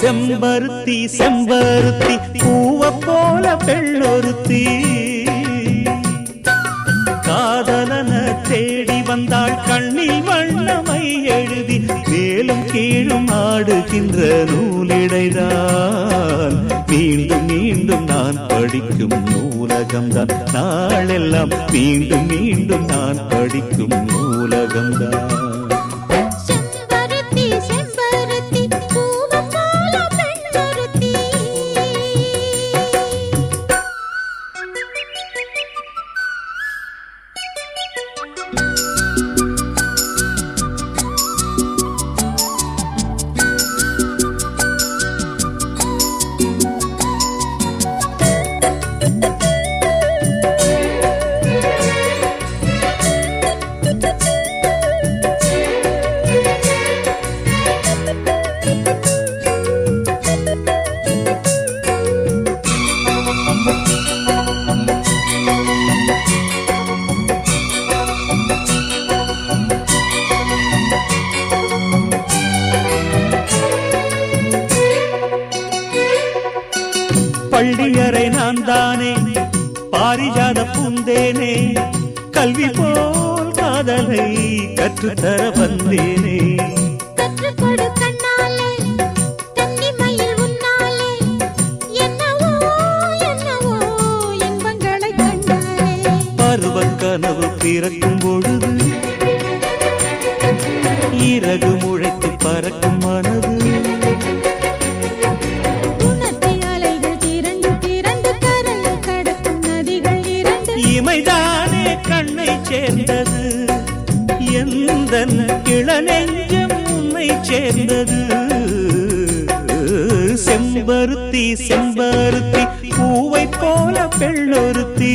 செம்பருத்தி செம்பருத்தி பூவ போல பெண்ணொருத்தி காதலன தேடி வந்தாள் கண்ணில் வண்ணமை எழுதி மேலும் கீழும் ஆடுகின்ற நூலிடைதான். மீண்டும் மீண்டும் நான் படிக்கும் நூலகம்தான். நாளெல்லாம் மீண்டும் மீண்டும் நான் படிக்கும் நூலகம்தான். பள்ளியறை நான் தானே பாரிஜாத பூந்தேனே கல்வி போல் காதலை கற்றுத்தர வந்தேனே. பிறக்கும் பொழுது இறகு முளைத்து பறக்கும் மனது. இமைதானே கண்ணை சேர்ந்தது. எந்த இளநெஞ்சம் உன்னை சேர்ந்தது? செம்பருத்தி செம்பருத்தி பூவை போல பெண்ணொருத்தி.